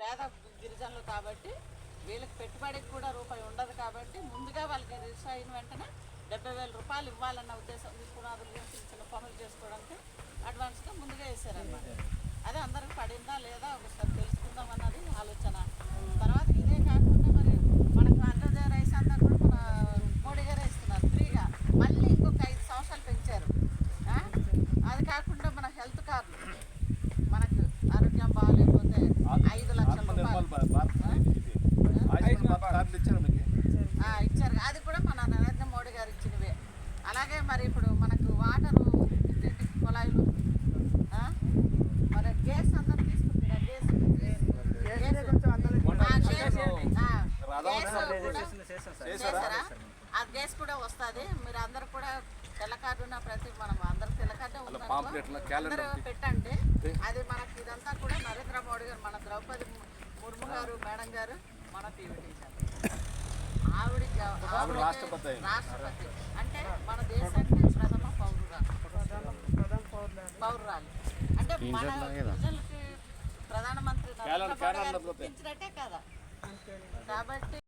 పేద గిరిజనులు కాబట్టి వీళ్ళకి పెట్టుబడికి కూడా రూపాయి ఉండదు కాబట్టి ముందుగా వాళ్ళకి రిజిస్టర్ అయిన వెంటనే డెబ్బై వేల రూపాయలు ఇవ్వాలన్న ఉద్దేశం పునాదులు చిన్న చిన్న పనులు చేసుకోవడానికి అడ్వాన్స్గా ముందుగా వేసారన్నమాట అదే అందరికి పడిందా లేదా ఒకసారి తెలుసుకుందాం అన్నది ఆలోచన తర్వాత ఇదే కాకుండా మరి మనకు అన్నదే రైస్ అంతా కూడా మన మోడీ గారే ఇస్తున్నారు ఫ్రీగా మళ్ళీ ఇంకొక ఐదు సంవత్సరాలు పెంచారు ఆ? అది కాకుండా మన హెల్త్ కార్డు మనకు ఆరోగ్యం బాగాలేకపోతే ఐదు లక్షల రూపాయలు కార్డులు ఇచ్చారు మీకు ఆ, ఇచ్చారు అది కూడా మన నరేంద్ర మోడీ గారు ఇచ్చినవే అలాగే మరి ఇప్పుడు మనకు వాటరు కుళాయిలు? మరి గ్యాస్ అందరూ తీసుకుంటున్నా గ్యాస్ చేశారా? ఆ గ్యాస్ కూడా వస్తుంది. మీరు అందరు కూడా తెల్ల కార్డు ఉన్న ప్రతి మనం అందరు తెల్ల కార్డు పెట్టండి. అది మనకి ఇదంతా కూడా నరేంద్ర మోడీ గారు మన ద్రౌపది ముర్ము గారు మేడం గారు మన పీవీ ఆవిడ. రాష్ట్రపతి. అంటే మన దేశానికి పౌరురాలు అంటే మన ప్రజలకి ప్రధానమంత్రి కదా. కాబట్టి